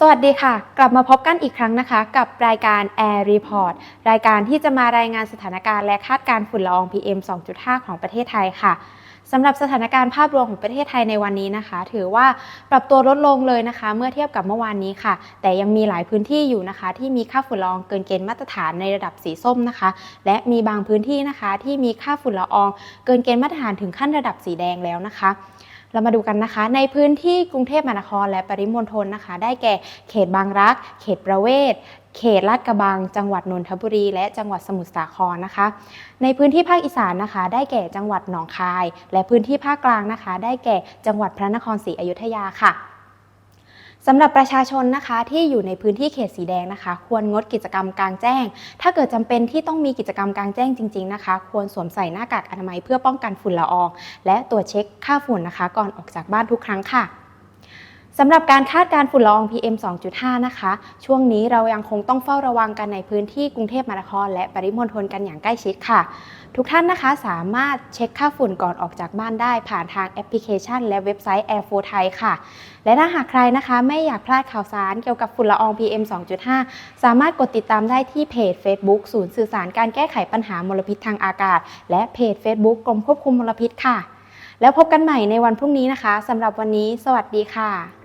สวัสดีค่ะ กลับมาพบกันอีกครั้งนะคะ กับรายการ Air Report รายการที่จะมารายงานสถานการณ์และคาดการณ์ฝุ่นละออง PM 2.5 ของประเทศไทยค่ะสำหรับสถานการณ์ภาพรวมของประเทศไทยในวันนี้นะคะ ถือว่าปรับตัวลดลงเลยนะคะ เมื่อเทียบกับเมื่อวานนี้ค่ะ แต่ยังมีหลายพื้นที่อยู่นะคะ ที่มีค่าฝุ่นละอองเกินเกณฑ์มาตรฐานในระดับสีส้มนะคะ และมีบางพื้นที่นะคะ ที่มีค่าฝุ่นละออง เกินเกณฑ์มาตรฐานถึงขั้นระดับสีแดงแล้วนะคะ เรามาดูกันนะคะ ในพื้นที่กรุงเทพมหานครและปริมณฑลนะคะ ได้แก่เขตบางรัก เขตประเวศเขตลาดกระบัง จังหวัดนนทบุรี และจังหวัดสมุทรสาครนะคะ ในพื้นที่ภาคอีสานนะคะ ได้แก่จังหวัดหนองคาย และพื้นที่ภาคกลางนะคะ ได้แก่จังหวัดพระนครศรีอยุธยาค่ะ สำหรับประชาชนนะคะที่อยู่ในพื้นที่เขตสีแดงนะคะ ควรงดกิจกรรมกลางแจ้ง ถ้าเกิดจำเป็นที่ต้องมีกิจกรรมกลางแจ้งจริง ๆนะคะ ควรสวมใส่หน้ากากอนามัยเพื่อป้องกันฝุ่นละออง และตรวจเช็คค่าฝุ่นนะคะ ก่อนออกจากบ้านทุกครั้งค่ะ สำหรับการคาดการฝุ่นละออง PM 2.5 นะคะ ช่วงนี้เรายังคงต้องเฝ้าระวังกันในพื้นที่กรุงเทพมหานคร และปริมณฑลกันอย่างใกล้ชิดค่ะ ทุกท่านนะคะสามารถเช็คค่าฝุ่นก่อนออกจากบ้านได้ ผ่านทางแอปพลิเคชัน และเว็บไซต์ Air 4 Thai ค่ะ และถ้าหากใครนะคะไม่อยากพลาดข่าวสารเกี่ยวกับฝุ่นละออง PM 2.5 สามารถกดติดตามได้ที่เพจ Facebook ศูนย์สื่อสารการแก้ไขปัญหามลพิษทางอากาศ และเพจ Facebook กรมควบคุมมลพิษค่ะ แล้วพบกันใหม่ในวันพรุ่งนี้นะคะสำหรับวันนี้ สวัสดีค่ะ